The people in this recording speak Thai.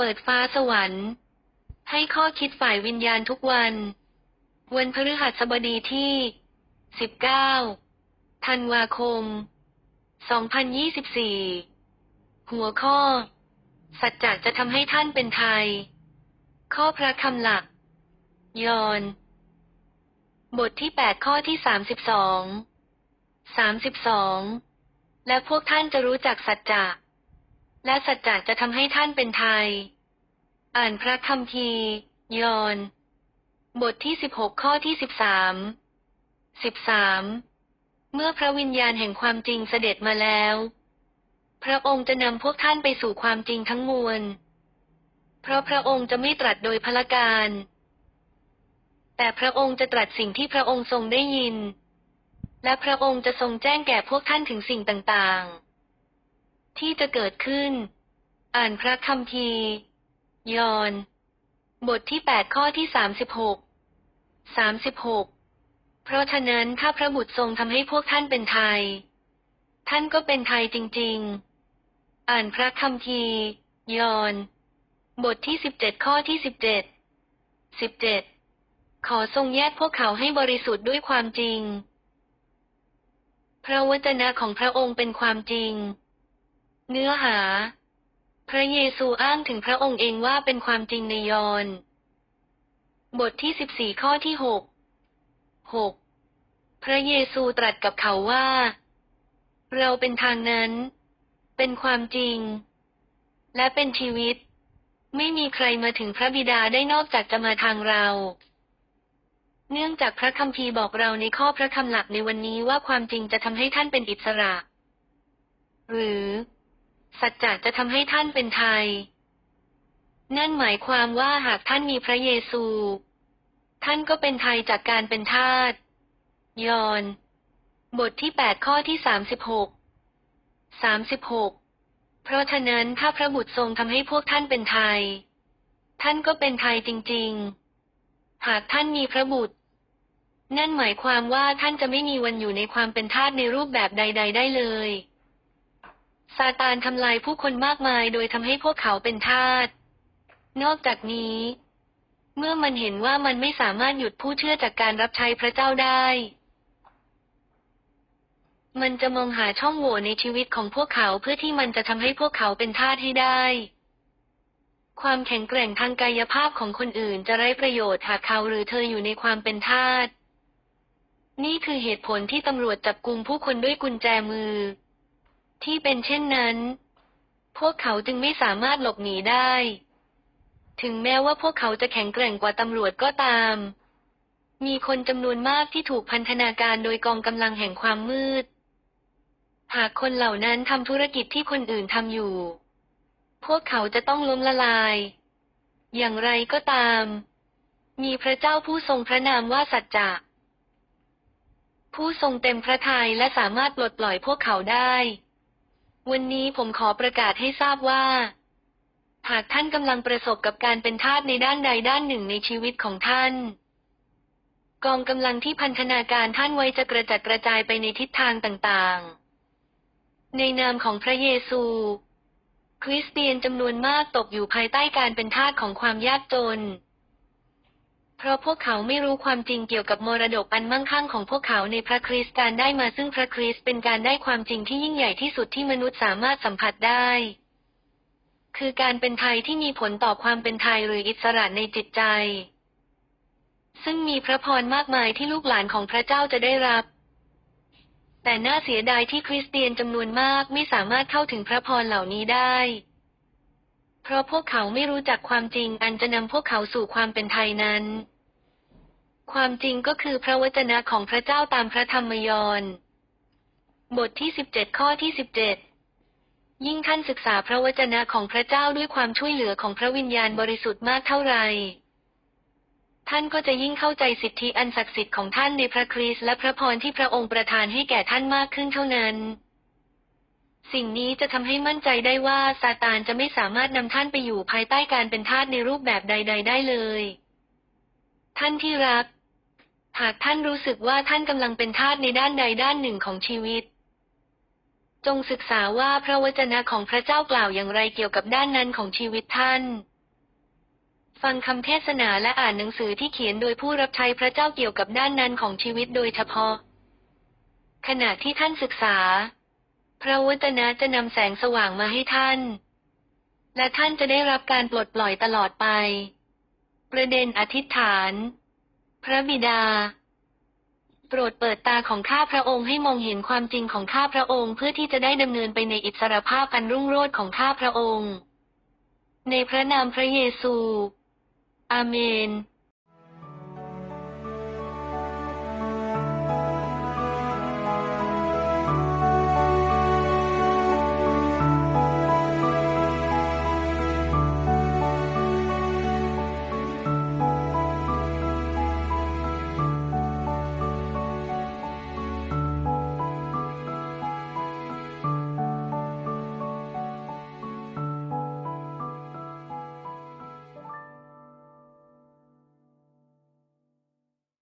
เปิดฟ้าสวรรค์ ให้ข้อคิดฝ่ายวิญญาณทุกวัน วันพฤหัสบดีที่ 19 ธันวาคม 2024 หัวข้อ สัจจะจะทำให้ท่านเป็นไทย ข้อพระคำหลัก ยอน บทที่ 8 ข้อที่ 32 32 และพวกท่านจะรู้จักสัจจะ และสัจจะจะทำให้ท่านเป็นไทย อ่านพระคัมภียอน บทที่16ข้อที่13 13เมื่อพระวิญญาณแห่งความจริงเสด็จมาแล้ว พระองค์จะนำพวกท่านไปสู่ความจริงทั้งมวล เพราะพระองค์จะไม่ตรัสโดยพละการ แต่พระองค์จะตรัสสิ่งที่พระองค์ทรงได้ยิน และพระองค์จะทรงแจ้งแก่พวกท่านถึงสิ่งต่างๆ ที่จะเกิดขึ้น อ่านพระคัมภีร์ ยอนบทที่แปดข้อที่สามสิบหกสามสิบหกเพราะฉะนั้นถ้าพระบุตรทรงทำให้พวกท่านเป็นไทย ท่านก็เป็นไทยจริง ๆ อ่านพระคัมภีร์ ยอนบทที่สิบเจ็ดข้อที่สิบเจ็ดสิบเจ็ดขอทรงแยกพวกเขาให้บริสุทธิ์ด้วยความจริง พระวจนะของพระองค์เป็นความจริง เนื้อหา พระเยซูอ้างถึงพระองค์เองว่าเป็นความจริงในยอห์นบทที่สิบสี่ข้อที่หกหกพระเยซูตรัสกับเขาว่า เราเป็นทางนั้น เป็นความจริง และเป็นชีวิต ไม่มีใครมาถึงพระบิดาได้นอกจากจะมาทางเรา เนื่องจากพระคัมภีร์บอกเราในข้อพระคำหลักในวันนี้ว่าความจริงจะทำให้ท่านเป็นอิสระ หรือ สัจจะจะทำให้ท่านเป็นไทย นั่นหมายความว่าหากท่านมีพระเยซู ท่านก็เป็นไทยจากการเป็นทาส ยอน บทที่แปดข้อที่สามสิบหก สามสิบหก เพราะฉะนั้นถ้าพระบุตรทรงทำให้พวกท่านเป็นไทย ท่านก็เป็นไทยจริง ๆ หากท่านมีพระบุตร นั่นหมายความว่าท่านจะไม่มีวันอยู่ในความเป็นทาสในรูปแบบใด ๆ ได้เลย ซาตานทำลายผู้คนมากมายโดยทำให้พวกเขาเป็นทาส นอกจากนี้ เมื่อมันเห็นว่ามันไม่สามารถหยุดผู้เชื่อจากการรับใช้พระเจ้าได้ มันจะมองหาช่องโหว่ในชีวิตของพวกเขาเพื่อที่มันจะทำให้พวกเขาเป็นทาสให้ได้ ความแข็งแกร่งทางกายภาพของคนอื่นจะไร้ประโยชน์หากเขาหรือเธออยู่ในความเป็นทาส นี่คือเหตุผลที่ตำรวจจับกุมผู้คนด้วยกุญแจมือ ที่เป็นเช่นนั้น พวกเขาจึงไม่สามารถหลบหนีได้ ถึงแม้ว่าพวกเขาจะแข็งแกร่งกว่าตำรวจก็ตาม มีคนจำนวนมากที่ถูกพันธนาการโดยกองกำลังแห่งความมืด หากคนเหล่านั้นทำธุรกิจที่คนอื่นทำอยู่ พวกเขาจะต้องล้มละลาย อย่างไรก็ตาม มีพระเจ้าผู้ทรงพระนามว่าสัจจะผู้ทรงเต็มพระทัยและสามารถปลดปล่อยพวกเขาได้ วันนี้ผมขอประกาศให้ทราบว่า หากท่านกำลังประสบกับการเป็นทาสในด้านใดด้านหนึ่งในชีวิตของท่าน กองกำลังที่พันธนาการท่านไว้จะกระจัดกระจายไปในทิศทางต่างๆ ในนามของพระเยซู คริสเตียนจำนวนมากตกอยู่ภายใต้การเป็นทาสของความยากจน เพราะพวกเขาไม่รู้ความจริงเกี่ยวกับมรดกอันมั่งคั่งของพวกเขาในพระคริสต์การได้มาซึ่งพระคริสต์เป็นการได้ความจริงที่ยิ่งใหญ่ที่สุดที่มนุษย์สามารถสัมผัสได้ คือการเป็นไทยที่มีผลต่อความเป็นไทยหรืออิสระในจิตใจ ซึ่งมีพระพรมากมายที่ลูกหลานของพระเจ้าจะได้รับ แต่น่าเสียดายที่คริสเตียนจำนวนมากไม่สามารถเข้าถึงพระพรเหล่านี้ได้ เพราะพวกเขาไม่รู้จักความจริงอันจะนำพวกเขาสู่ความเป็นไทยนั้น ความจริงก็คือพระวจนะของพระเจ้าตามพระธรรมยอนบทที่สิบเจ็ดข้อที่สิบเจ็ดยิ่งท่านศึกษาพระวจนะของพระเจ้าด้วยความช่วยเหลือของพระวิญญาณบริสุทธิ์มากเท่าไหร่ท่านก็จะยิ่งเข้าใจสิทธิอันศักดิ์สิทธิ์ของท่านในพระคริสต์และพระพรที่พระองค์ประทานให้แก่ท่านมากขึ้นเท่านั้น สิ่งนี้จะทำให้มั่นใจได้ว่าซาตานจะไม่สามารถนำท่านไปอยู่ภายใต้การเป็นทาสในรูปแบบใด ๆ ได้เลย ท่านที่รัก หากท่านรู้สึกว่าท่านกำลังเป็นทาสในด้านใดด้านหนึ่งของชีวิต จงศึกษาว่าพระวจนะของพระเจ้ากล่าวอย่างไรเกี่ยวกับด้านนั้นของชีวิตท่าน ฟังคำเทศนาและอ่านหนังสือที่เขียนโดยผู้รับใช้พระเจ้าเกี่ยวกับด้านนั้นของชีวิตโดยเฉพาะ ขณะที่ท่านศึกษา พระวจนะจะนำแสงสว่างมาให้ท่าน และท่านจะได้รับการปลดปล่อยตลอดไป ประเด็นอธิษฐาน พระบิดา โปรดเปิดตาของข้าพระองค์ให้มองเห็นความจริงของข้าพระองค์เพื่อที่จะได้ดำเนินไปในอิสรภาพอันรุ่งโรจน์ของข้าพระองค์ ในพระนามพระเยซู อาเมน